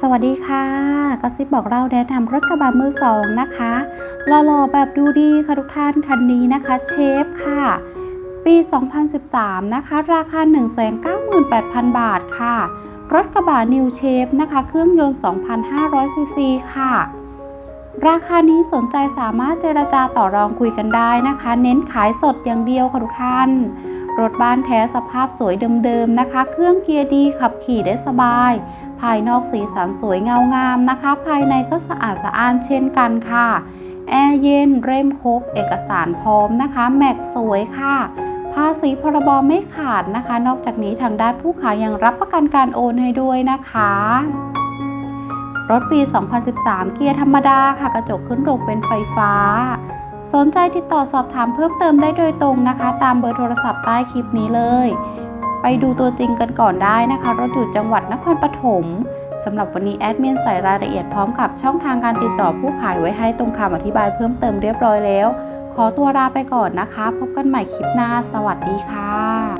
สวัสดีค่ะกระซิบบอกเราแนะนำรถกระบะมือสองนะคะหล่อๆแบบดูดีค่ะทุกท่านคันนี้นะคะเชฟค่ะ ปี 2013 นะคะ ราคา 198,000 บาทค่ะ รถกระบะนิวเชฟนะคะ เครื่องยนต์ 2,500 ซีซีค่ะ ราคานี้สนใจสามารถเจรจาต่อรองคุยกันได้นะคะ เน้นขายสดอย่างเดียวค่ะทุกท่าน รถบ้านแท้สภาพสวยเดิมๆนะคะ เครื่องเกียร์ดีขับขี่ได้สบาย ภายนอกสีสันสวยเงางามนะคะ ภายในก็สะอาดสะอ้านเช่นกันค่ะ แอร์เย็นเร่มครบเอกสารพร้อมนะคะ แม็กสวยค่ะภาษีพรบไม่ขาดนะคะ นอกจากนี้ทางด้านผู้ขายยังรับประกันการโอนให้ด้วยนะคะ รถปี 2013 เกียร์ธรรมดาค่ะ กระจกขึ้นลงเป็นไฟฟ้า สนใจติดต่อสอบถามเพิ่มเติมได้โดยตรงนะคะ ตามเบอร์โทรศัพท์ใต้คลิปนี้เลย ไปดูตัวจริงกันก่อนได้นะคะ รถอยู่จังหวัดนครปฐมสำหรับวันนี้แอดมินใส่รายละเอียดพร้อมกับช่องทางการติดต่อผู้ขายไว้ให้ตรงคำอธิบายเพิ่มเติมเรียบร้อยแล้ว ขอตัวลาไปก่อนนะคะ พบกันใหม่คลิปหน้า สวัสดีค่ะ